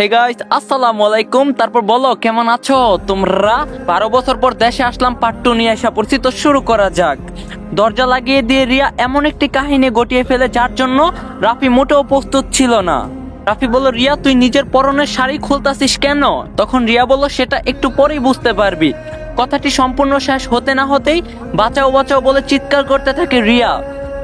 Hey guys আসসালামু আলাইকুম। তারপর বলো, কেমন আছো? তোমরা? বারো বছর পর দেশে আসলাম পাট্টু নিয়ে আসা পড়ছি। তো শুরু করা যাক। দরজা লাগিয়ে দিয়ে রিয়া এমন একটি কাহিনী গটিয়ে ফেলে, যার জন্য রাফি মোটেও প্রস্তুত ছিল না। রাফি বলল, রিয়া, তুই নিজের পরনের শাড়ি খুলতাছিস কেন? তখন রিয়া বলল, সেটা একটু পরেই বুঝতে পারবি। কথাটি সম্পূর্ণ শেষ হতে না হতেই বাঁচাও বাঁচাও বলে চিৎকার করতে থাকে রিয়া।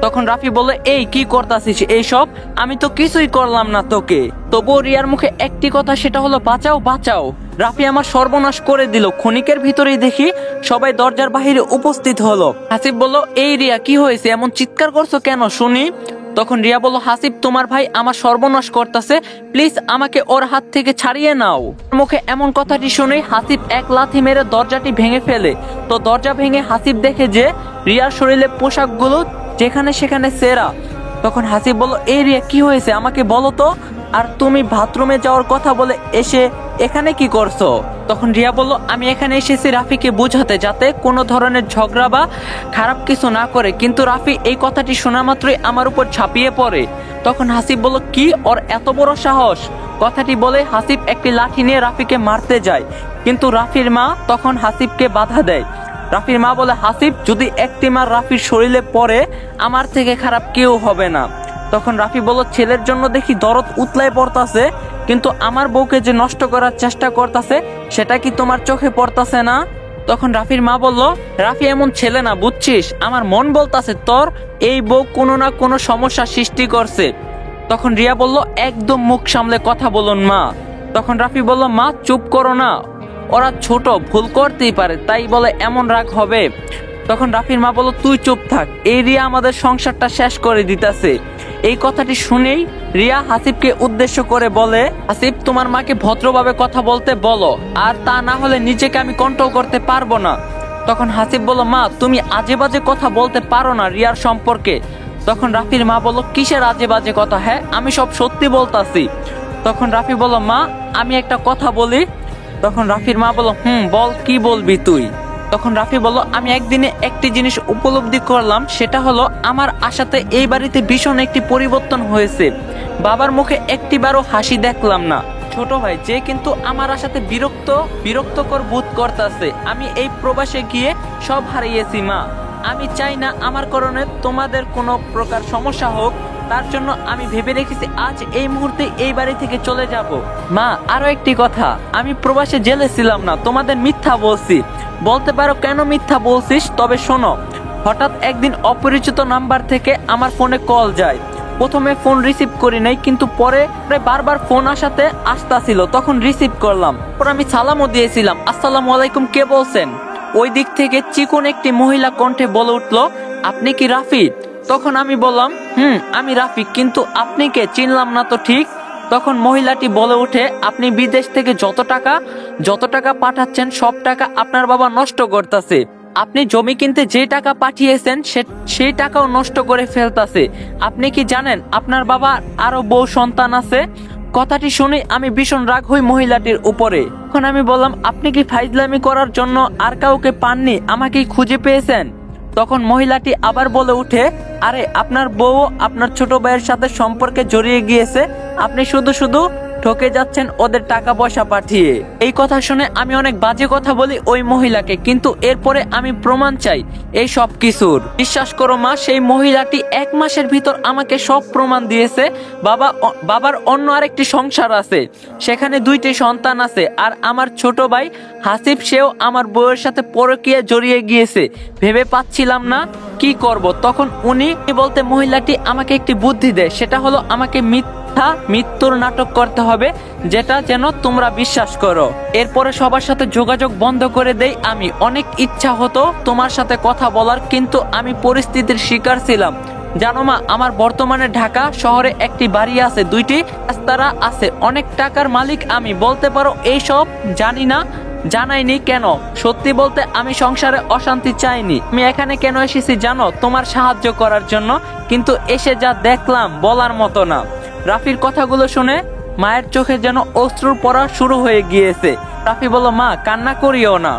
তখন রাফি বলে এই, কি করতাছিস? এইসব? আমি তো কিছুই করলাম না তোকে। তবুও রিয়ার মুখে একটি কথা, সেটা হলো, বাঁচাও বাঁচাও। রাফি আমার সর্বনাশ করে দিল। ক্ষণিকের ভিতরেই দেখি সবাই দরজার বাহিরে উপস্থিত হলো। হাসিব বলল, এই রিয়া, কি হয়েছে? এমন চিৎকার করছ কেন? শুনি। তখন রিয়া বলল, হাসিব, তোমার ভাই আমার সর্বনাশ করতেছে। প্লিজ আমাকে ওর হাত থেকে ছাড়িয়ে নাও। মুখে এমন কথাটি শুনে হাসিব এক লাথি মেরে দরজাটি ভেঙে ফেলে। তো দরজা ভেঙে হাসিব দেখে যে রিয়ার শরীরে পোশাকগুলো যেখানে সেখানে সেরা। তখন হাসিব বলল, এই রিয়া, কি হয়েছে? আমাকে বলো তো। আর তুমি বাথরুমে যাওয়ার কথা বলে এসে এখানে কি করছ? তখন রিয়া বলল, আমি এখানে এসেছি রাফিকে বুঝাতে যাতে কোনো ধরনের ঝগড়া বা খারাপ কিছু না করে। কিন্তু রাফি এই কথাটি শোনা মাত্রই আমার উপর ঝাঁপিয়ে পড়ে। তখন হাসিব বলল, কি? ওর এত বড় সাহস? কথাটি বলে হাসিব একটি লাঠি নিয়ে রাফিকে মারতে যায়। কিন্তু রাফির মা তখন হাসিবকে বাধা দেয়। রাফির মা বলে, হাসিব, যদি একটি মার রাফির শরীরে পড়ে, আমার থেকে খারাপ কেউ হবে না। তখন রাফি বলল, ছেলের জন্য দেখি দরদ উতলায় পড়তাছে, কিন্তু আমার বউকে যে নষ্ট করার চেষ্টা করতাছে, সেটা কি তোমার চোখে পড়তাছে না? তখন রাফির মা বলল, রাফি এমন ছেলে না, বুঝছিস? আমার মন বলতাছে, তোর এই বউ কোনো না কোনো সমস্যা সৃষ্টি করছে। তখন রিয়া বলল, একদম মুখ সামলে কথা বলুন, মা। তখন রাফি বলল, মা, চুপ করো না। ওরা ছোট, ভুল করতেই পারে, তাই বলে এমন রাগ হবে। তখন রাফির মা বলল, তুই চুপ থাক, এই রিয়া আমাদের সংসারটা শেষ করে দিতেছে। এই কথাটি শুনেই রিয়া হাসিবকে উদ্দেশ্য করে বলে, হাসিব, তোমার মাকে ভদ্রভাবে কথা বলতে বলো, আর তা না হলে নিজেকে আমি কন্ট্রোল করতে পারব না। তখন হাসিব বলল, মা, তুমি আজে বাজে কথা বলতে পারো না রিয়ার সম্পর্কে। তখন রাফির মা বলল, কিসের আজে বাজে কথা? হ্যাঁ আমি সব সত্যি বলতাছি। তখন রাফি বলল, মা, আমি একটা কথা বলি। তখন রাফির মা বলল, হুম, বল, কি বলবি তুই? তখন রাফি বলল, আমি একদিনে একটি জিনিস উপলব্ধি করলাম, সেটা হলো আমার আশাতে এই বাড়িতে ভীষণ একটি পরিবর্তন হয়েছে। বাবার মুখে একটিবারও হাসি দেখলাম না। ছোট ভাই, যে কিন্তু আমার আশাতে বিরক্ত, বিরক্তকর বোধ করতেছে। আমি এই প্রবাসে গিয়ে সব হারিয়েছি, মা। আমি চাই না আমার কারণে তোমাদের কোনো প্রকার সমস্যা হোক তার জন্য আমি ভেবে রেখেছি আজ এই মুহূর্তে এই বাড়ি থেকে চলে যাব। মা, আরও একটি কথা। আমি প্রবাসে জেলে ছিলাম না, তোমাদের মিথ্যা বলছি। বলতে পারো কেন মিথ্যা বলছিস? তবে শোনো, হঠাৎ একদিন অপরিচিত নাম্বার থেকে আমার ফোনে কল যায়। প্রথমে ফোন রিসিভ করি নাই, কিন্তু পরে বারবার ফোন আসাতে আসতাছিল তখন রিসিভ করলাম। পর আমি সালামও দিয়েছিলাম, আসসালামু আলাইকুম, কে বলছেন? ওই দিক থেকে চিকন একটি মহিলা কণ্ঠে বলে উঠল, আপনি কি রাফি তখন আমি বললাম, হুম, আমি রাফিক, কিন্তু আপনি কে চিনলাম না তো ঠিক? তখন মহিলাটি বলে ওঠে, আপনি বিদেশ থেকে যত টাকা যত টাকা পাঠাচ্ছেন, সব টাকা আপনার বাবা নষ্ট করতেছে। আপনি জমি কিনতে যে টাকা পাঠিয়েছেন সেই টাকাও নষ্ট করে ফেলতাছে। আপনি কি জানেন, আপনার বাবা আরও বউ সন্তান আছে? কথাটি শুনে আমি ভীষণ রাগ হই মহিলাটির উপরে। তখন আমি বললাম, আপনি কি ফাইজলামি করার জন্য আর কাউকে পাননি? আমাকেই খুঁজে পেয়েছেন? তখন মহিলাটি আবার বলে উঠে, আরে, আপনার বউ আপনার ছোট ভাইয়ের সাথে সম্পর্কে জড়িয়ে গিয়েছে। আপনি শুধু শুধু ঠকে যাচ্ছেন ওদের টাকা পয়সা পাঠিয়ে। এই কথা শুনে আমি অনেক বাজে কথা বলি ওই মহিলাকে, কিন্তু এরপরে আমি প্রমাণ চাই এই সব কিছুর। বিশ্বাস করো মা, সেই মহিলাটি এক মাসের ভিতর আমাকে সব প্রমাণ দিয়েছে। বাবা বাবার অন্য আরেকটি সংসার আছে। সেখানে দুইটি সন্তান আছে আর আমার ছোট ভাই হাসিফ, সেও আমার বউয়ের সাথে পরকীয়া জড়িয়ে গিয়েছে। ভেবে পাচ্ছিলাম না কি করব। তখন উনি বলতে, মহিলাটি আমাকে একটি বুদ্ধি দেয়, সেটা হলো আমাকে মিথ্যা মৃত্যুর নাটক করতে হবে, যেটা যেন তোমরা বিশ্বাস করো। এরপরে সবার সাথে যোগাযোগ বন্ধ করে দেই আমি। অনেক ইচ্ছা হতো তোমার সাথে কথা বলার, কিন্তু আমি পরিস্থিতির শিকার ছিলাম। জানো মা, আমার বর্তমানে ঢাকা শহরে একটি বাড়ি আছে, দুইটি রাস্তারা আছে। অনেক টাকার মালিক আমি, বলতে পারো এইসব জানি না, জানাইনি কেন? সত্যি বলতে আমি সংসারে অশান্তি চাইনি। আমি এখানে কেন এসেছি জানো? তোমার সাহায্য করার জন্য, কিন্তু এসে যা দেখলাম বলার মতো না। রাফির কথাগুলো শুনে মায়ের চোখে যেন অশ্রুর পড়া শুরু হয়ে গিয়েছে। রাফি বলল, মা, কান্না করিও না।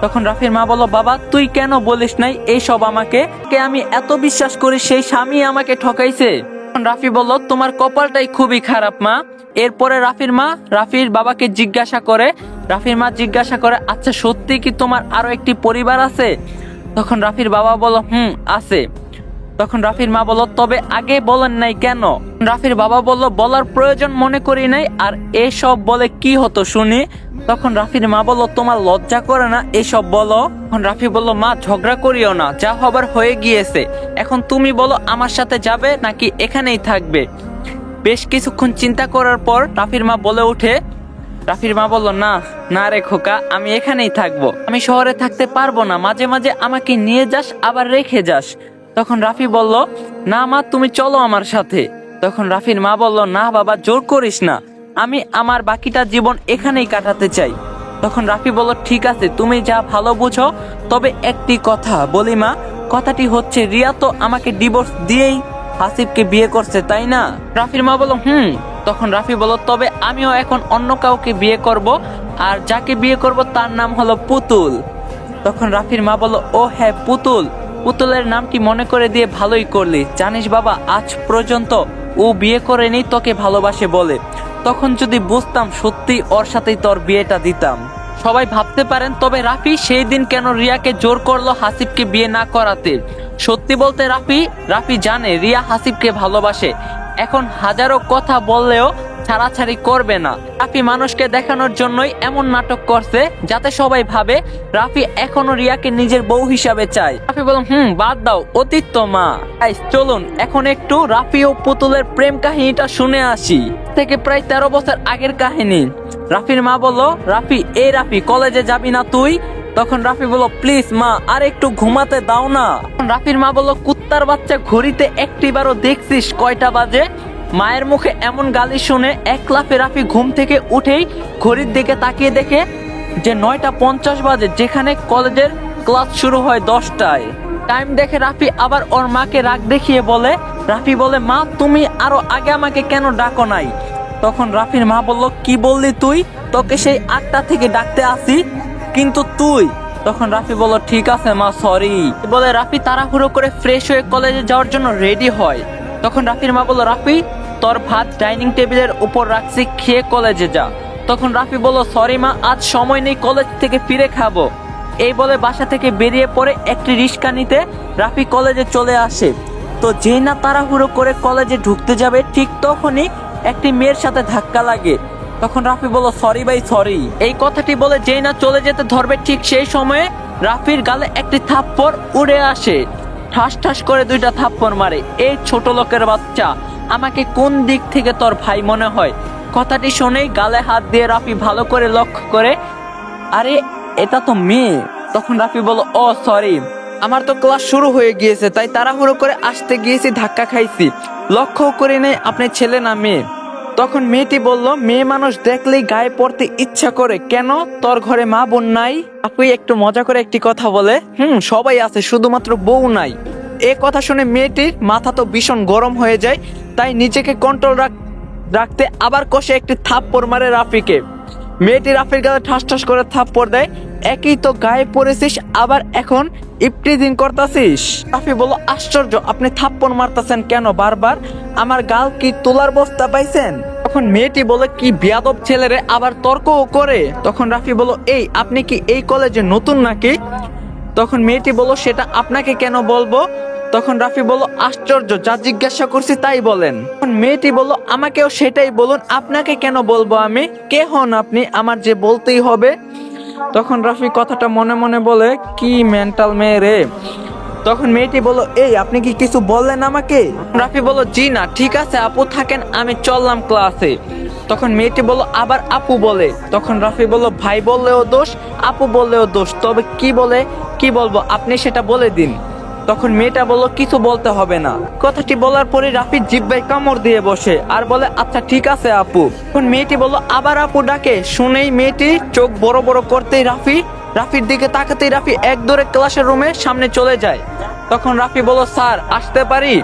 তখন রাফির মা বলল, বাবা, তুই কেন বলিস নাই এইসব আমাকে? কে আমি এত বিশ্বাস করি সেই স্বামী আমাকে ঠকাইছে? রাফি বলল, তোমার কপালটাই খুবই খারাপ, মা। এরপরে রাফির মা রাফির বাবাকে জিজ্ঞাসা করে, রাফির মা জিজ্ঞাসা করে আচ্ছা সত্যি কি তোমার আরও একটি পরিবার আছে? তখন রাফির বাবা বলো হুম, আছে। তখন রাফির মা বলল, তবে আগে বলেন নাই কেন? রাফির বাবা বলল, বলার প্রয়োজন মনে করি নাই, আর এসব বলে কি হতো শুনি? তখন রাফির মা বলল, তোমার লজ্জা করে না এসব বলো? তখন রাফি বলল, মা, ঝগড়া করিও না, যা হবার হয়ে গিয়েছে। এখন তুমি বলো আমার সাথে যাবে নাকি এখানেই থাকবে? বেশ কিছুক্ষণ চিন্তা করার পর রাফির মা বলে ওঠে, রাফির মা বলল, না না রে খোকা, আমি এখানেই থাকব। আমি শহরে থাকতে পারব না, মাঝে মাঝে আমাকে নিয়ে যাস, আবার রেখে যাস। তখন রাফি বলল, না মা, তুমি চলো আমার সাথে। তখন রাফির মা বলল, না বাবা, জোর করিস না। আমি আমার বাকিটা জীবন এখানেই কাটাতে চাই। তখন রাফি বলল, ঠিক আছে, তুমি যা ভালো বুঝো, তবে একটি কথা বলি মা। কথাটি হচ্ছে, রিয়া তো আমাকে ডিভোর্স দিয়েই হাসিফকে বিয়ে করছে, তাই না? রাফির মা বলল, হুম। তখন রাফি বলল, তবে আমিও এখন অন্য কাউকে বিয়ে করব, আর যাকে বিয়ে করব তার নাম হলো পুতুল। তখন রাফির মা বলল, ও হ্যাঁ পুতুল। পুতুলের নামটি মনে করে দিয়ে ভালোই করলি। জানিস বাবা, আজ পর্যন্ত ও বিয়ে করেনি, তোকে ভালোবাসে বলে। তখন যদি বুঝতাম সত্যি ওর সাথেই তোর বিয়েটা দিতাম। সবাই ভাবতে পারেন, তবে রাফি সেই দিন কেন রিয়াকে জোর করল হাসিবকে বিয়ে না করাতে? সত্যি বলতে রাফি রাফি জানে রিয়া হাসিবকে ভালোবাসে। এখন হাজারো কথা বললেও ছাড়াছাড়ি করবে না। রাফি মানুষকে দেখানোর জন্যই এমন নাটক করছে, যাতে সবাই ভাবে রাফি এখনও রিয়াকে নিজের বউ হিসাবে চায়। রাফি বলুন হুম, বাদ দাও, অতীত তো মা। চলুন, এখন একটু রাফি ও পুতুলের প্রেম কাহিনীটা শুনে আসি। থেকে প্রায় তেরো বছর আগের কাহিনী। রাফির মা বলল, রাফি, এ রাফি, কলেজে যাবি না তুই? তখন রাফি বলল, প্লিজ মা, আর একটু ঘুমাতে দাও না। রাফির মা বলল, কুত্তার বাচ্চা ঘড়িতে একটিবারও দেখছিস কয়টা বাজে? মায়ের মুখে এমন গালি শুনে এক লাফে রাফি ঘুম থেকে উঠেই ঘড়ির দিকে তাকিয়ে দেখে যে নয়টা পঞ্চাশ বাজে, যেখানে কলেজের ক্লাস শুরু হয় দশটায়। টাইম দেখে রাফি আবার ওর মাকে রাগ দেখিয়ে বলে, রাফি বলে, মা, তুমি আরও আগে আমাকে কেন ডাকো নাই? তখন রাফির মা বলল, কি বললি তুই? তোকে সেই আটটা থেকে ডাকতে আসি, কিন্তু তুই? তখন রাফি বলল, ঠিক আছে, মা সরি বলে, রাফি তাড়াহুড়ো করে ফ্রেশ হয়ে কলেজে যাওয়ার জন্য রেডি হয়। তখন রাফির মা বলল, রাফি তোর ভাত ডাইনিং টেবিলের উপর রাখছি, খেয়ে কলেজে যা। তখন রাফি বলল, সরি মা, আজ সময় নেই, কলেজ থেকে ফিরে খাব। এই বলে বাসা থেকে বেরিয়ে পড়ে একটি রিক্সা নিতে রাফি কলেজে চলে আসে। তো যেই না তাড়াহুড়ো করে কলেজে ঢুকতে যাবে, ঠিক তখনই একটি মেয়ের সাথে ধাক্কা লাগে। তখন রাফি বলল, সরি ভাই, সরি। এই কথাটি বলে যেই না চলে যেতে ধরবে, ঠিক সেই সময়ে রাফির গালে একটি থাপ্পড় উড়ে আসে। ঠাস ঠাস করে দুইটা থাপ্পড় মারে। এই ছোট লোকের বাচ্চা। আমাকে কোন দিক থেকে তোর ভাই মনে হয়? কথাটি শুনেই গালে হাত দিয়ে রাফি ভালো করে লক্ষ্য করে, আরে, এটা তো মেয়ে। তখন রাফি বলল, ও, সরি। আমার তো ক্লাস শুরু হয়ে গিয়েছে, তাই তাড়াহুড়ো করে আসতে গিয়েছি, ধাক্কা খাইছি। লক্ষ্য করে নেই, আপনি ছেলে না মেয়ে। তখন মেয়েটি বলল, মেয়ে মানুষ দেখলেই গায়ে পড়তে ইচ্ছা করে। কেন? তোর ঘরে মা বোন নাই? আপনি একটু মজা করে একটি কথা বলে, হুম, সবাই আছে, শুধুমাত্র বউ নাই। এ কথা শুনে মেয়েটির মাথা তো ভীষণ গরম হয়ে যায়। তাই নিজেকে কন্ট্রোল রাখ রাখতে আবার কষে একটি থাপ্পড় মারে রাফিকে। মেয়েটি রাফির গালে ঠাস ঠাস করে থাপ্পড় দেয়, একই তো গায়ে পড়েছিস, আবার এখন ইপটিজিং করতাছিস? রাফি বলল, আশ্চর্য, আপনি থাপ্পড় মারতাছেন কেন বারবার? আমার গাল কি তোলার বস্তা পাইছেন? তখন মেয়েটি বলে, কি বিয়াদব ছেলেরে, আবার তর্কও করে? তখন রাফি বলল, এই, আপনি কি এই কলেজে নতুন নাকি? তখন মেয়েটি বলল, সেটা আপনাকে কেন বলব? তখন রাফি বলল, আশ্চর্য, যা জিজ্ঞাসা করছি তাই বলেন। মেয়েটি বলল, আমাকেও সেটাই বলুন, আপনাকে কেন বলব আমি? কে হন আপনি? আমার যে বলতেই হবে। তখন রাফি কথাটা মনে মনে বলে, কি মেন্টাল মেয়ে রে? তখন মেয়েটি বলল, এই, আপনি কি কিছু বললেন আমাকে? রাফি বলল, জি না, ঠিক আছে, আপু থাকেন, আমি চললাম ক্লাসে। তখন মেয়েটি বলল, আবার আপু বলে। তখন রাফি বলল, ভাই বললেও দোষ, আপু বললেও দোষ, তবে কি বলে, কি বলব, আপনি সেটা বলে দিন। তখন মেয়েটা বলল, কিছু বলতে হবে না। কথাটি বলার পরে রাফি জিব্বাই কামড় দিয়ে বসে আর বলে আচ্ছা ঠিক আছে আপু। তখন মেয়েটি বলল, আবার আপু ডাকে। শুনেই মেয়েটি চোখ বড় বড় করতেই রাফি, রাফির দিকে তাকাতেই রাফি এক দৌড়ে ক্লাসের রুমে সামনে চলে যায়। তখন রাফি বলল, স্যার, আসতে পারি?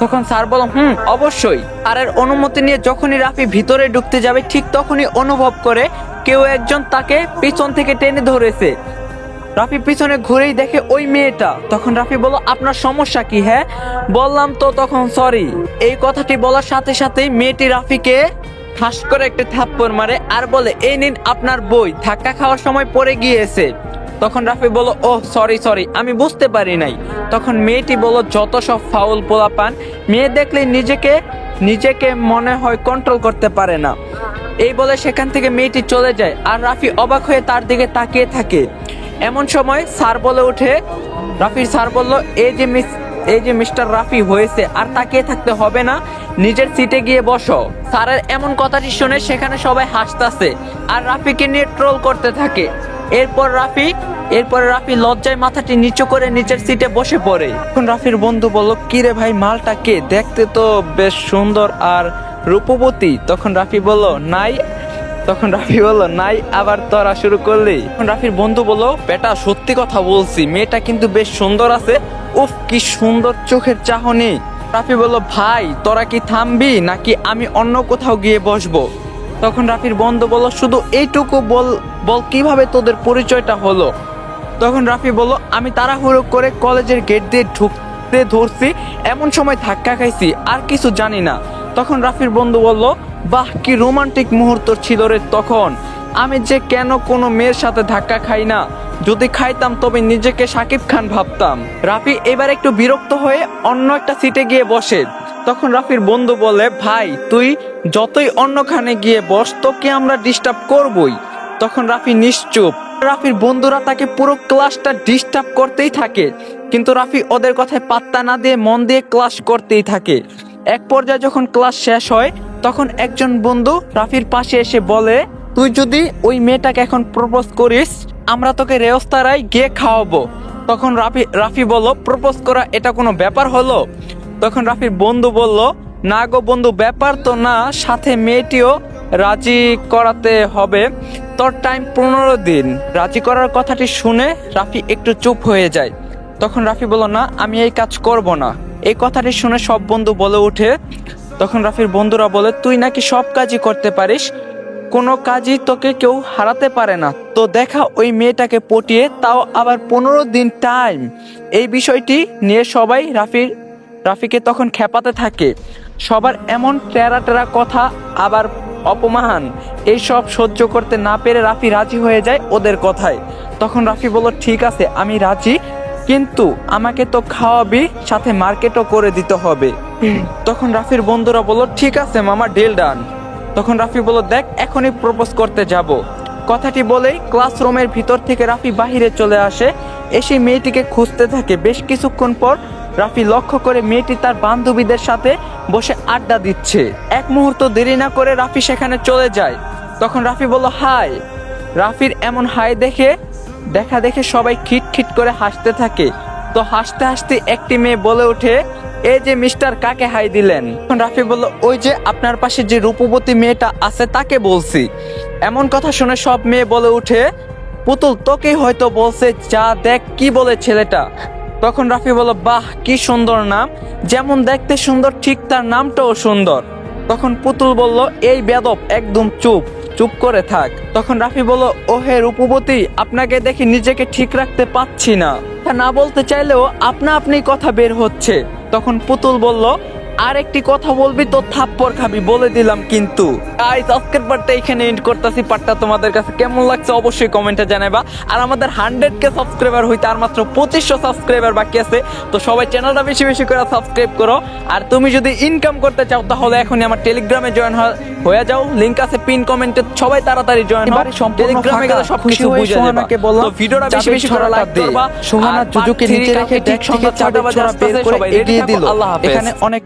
তখন স্যার বলল, হুম, অবশ্যই। আর এর অনুমতি নিয়ে যখনই রাফি ভিতরে ঢুকতে যাবে, ঠিক তখনই অনুভব করে কেউ একজন তাকে পিছন থেকে টেনে ধরেছে। রাফি পিছনে ঘুরেই দেখে ওই মেয়েটা। তখন রাফি বলল, আপনার সমস্যা কি হ্যাঁ? বললাম তো তখন সরি এই কথাটি বলার সাথে সাথেই মেয়েটি রাফিকে ঠাস করে একটা থাপ্পড় মারে আর বলে, এই নিন আপনার বই, ধাক্কা খাওয়ার সময় পড়ে গিয়েছে। তখন রাফি বলল ও সরি সরি আমি বুঝতে পারি নাই। তখন মেয়েটি বলল, যত সব ফাউল পোলা পান মেয়ে দেখলে নিজেকে নিজেকে মনে হয় কন্ট্রোল করতে পারে না। এই বলে সেখান থেকে মেয়েটি চলে যায় আর রাফি অবাক হয়ে তার দিকে তাকিয়ে থাকে। এমন সময় স্যার বলে ওঠে, রাফির স্যার বলল এই যে মিস এই যে মিস্টার রাফি হয়েছে, আর তাকিয়ে থাকতে হবে না, নিজের সিটে গিয়ে বসো। স্যারের এমন কথাটি শুনে সেখানে সবাই হাসতাছে, আর রাফিকে নিয়ে ট্রোল করতে থাকে। এরপর রাফি এরপর রাফি লজ্জায় মাথাটি নিচু করে নিচের সিটে বসে পড়ে। এখন রাফির বন্ধু বলল কিরে ভাই, মালটা কে? দেখতে তো বেশ সুন্দর আর রূপবতী। তখন রাফি বলল, নাই তখন রাফি বলল, নাই, আবার তোরা শুরু করলি? তখন রাফির বন্ধু বলল, বেটা, সত্যি কথা বলছি, মেয়েটা কিন্তু বেশ সুন্দর আছে। উফ, কি সুন্দর চোখের চাহনি। রাফি বলল, ভাই, তোরা কি থামবি, নাকি আমি অন্য কোথাও গিয়ে বসবো? তখন রাফির বন্ধু বলল, শুধু এইটুকু বল বল কীভাবে তোদের পরিচয়টা হলো? তখন রাফি বলল, আমি তাড়াহুড়ো করে কলেজের গেট দিয়ে ঢুকতে ধরছি, এমন সময় ধাক্কা খাইছি, আর কিছু জানি না। তখন রাফির বন্ধু বলল, বাহ, কি রোমান্টিক মুহূর্ত ছিল রে তখন। আমি যে কেন কোনো মেয়ের সাথে ধাক্কা খাই না? যদি খাইতাম তবে নিজেকে সাকিব খান ভাবতাম। রাফি এবার একটু বিরক্ত হয়ে অন্য একটা সিটে গিয়ে বসে। তখন রাফির বন্ধু বলে, ভাই, তুই যতই অন্যখানে গিয়ে বস, তোকে আমরা ডিস্টার্ব করবই। তখন রাফি নিশ্চুপ। রাফির বন্ধুরা তাকে পুরো ক্লাসটা ডিস্টার্ব করতেই থাকে। কিন্তু রাফি ওদের কথায় পাত্তা না দিয়ে মন দিয়ে ক্লাস করতেই থাকে। এক পর্যায়ে যখন ক্লাস শেষ হয়, তখন একজন বন্ধু রাফির পাশে এসে বলে, তুই যদি ওই মেয়েটাকে এখন প্রপোজ করিস, আমরা তোকে রেওস্তারায় গিয়ে খাওয়াবো। তখন রাফি রাফি বলল প্রপোজ করা এটা কোনো ব্যাপার হলো? তখন রাফির বন্ধু বলল, না গো বন্ধু, ব্যাপার তো না, সাথে মেয়েটিও রাজি করাতে হবে। তোর টাইম পনেরো দিন। রাজি করার কথাটি শুনে রাফি একটু চুপ হয়ে যায়। তখন রাফি বলল, না, আমি এই কাজ করব না। এই কথাটি শুনে সব বন্ধু বলে ওঠে। তখন রাফির বন্ধুরা বলে, তুই নাকি সব কাজই করতে পারিস? কোনো কাজই তোকে কেউ হারাতে পারে না। তো দেখা, ওই মেয়েটাকে পটিয়ে তাও আবার পনেরো দিন টাইম এই বিষয়টি নিয়ে সবাই রাফির, রাফিকে তখন খেপাতে থাকে। সবার এমন টেরা টেরা কথা আবার অপমান এইসব সহ্য করতে না পেরে রাফি রাজি হয়ে যায় ওদের কথায়। তখন রাফি বলল, ঠিক আছে, আমি রাজি। কিন্তু আমাকে তো খাওয়াবি, সাথে মার্কেটও করে দিতে হবে। তখন রাফির বন্ধুরা বলল, ঠিক আছে মামা ডিল ডান তখন রাফি বলল, দেখ, এখনই প্রপোজ করতে যাব। কথাটি বলেই ক্লাসরুমের ভিতর থেকে রাফি বাহিরে চলে আসে। এসে মেয়েটিকে খুঁজতে থাকে। বেশ কিছুক্ষণ পর রাফি লক্ষ্য করে মেয়েটি তার বান্ধবীদের সাথে বসে আড্ডা দিচ্ছে। এক মুহূর্ত দেরি না করে রাফি সেখানে চলে যায়। তখন রাফি বলল, হাই। রাফির এমন হাই দেখে দেখা দেখে সবাই খিট খিট করে হাসতে থাকে। তো হাসতে হাসতে একটি মেয়ে বলে ওঠে, এই যে মিস্টার, কাকে হাই দিলেন? তখন রাফি বলল, ওই যে আপনার পাশে যে রূপবতী মেয়েটা আছে, তাকে বলছি। এমন কথা শুনে সব মেয়ে বলে উঠে পুতুল, তোকেই হয়তো বলছে, যা দেখ, কি বলে ছেলেটা? তখন রাফি বলল, বাহ, কি সুন্দর নাম। যেমন দেখতে সুন্দর, ঠিক তার নামটাও সুন্দর। তখন পুতুল বলল, এই বেদব, একদম চুপ। চুপ করে থাক। তখন রাফি বলল ও হে রূপবতী, আপনাকে দেখে নিজেকে ঠিক রাখতে পাচ্ছি না। না বলতে চাইলেও আপনা আপনি কথা বের হচ্ছে। তখন পুতুল বলল আর একটি কথা বলবি তো থাপ্পড় খাবি বলে দিলাম কিন্তু। গাইস আজকের পার্টটা এখানে এন্ড করতেছি। পার্টটা তোমাদের কাছে কেমন লাগছে অবশ্যই কমেন্টে জানাবা আর আমাদের হান্ড্রেড কে সাবস্ক্রাইবার হইতে আর মাত্র পঁচিশশো সাবস্ক্রাইবার বাকি আছে। তো সবাই চ্যানেলটা বেশি বেশি করে সাবস্ক্রাইব করো। আর তুমি যদি ইনকাম করতে চাও তাহলে এখনই আমার টেলিগ্রামে জয়েন হয়ে যাও। লিংক আছে পিন কমেন্টে সবাই তাড়াতাড়ি জয়েন হও। টেলিগ্রামে গেলে সব কিছু বুঝে যাবা। বললাম, তো ভিডিওটা বেশি বেশি করে লাইক দে। করবা। সোহানা জুজুকে নিচে রেখে ঠিক সন্ধ্যা চাবির ছয়টা বাজে বের করে এগিয়ে দিল। আল্লাহ হাফেজ। এখানে অনেক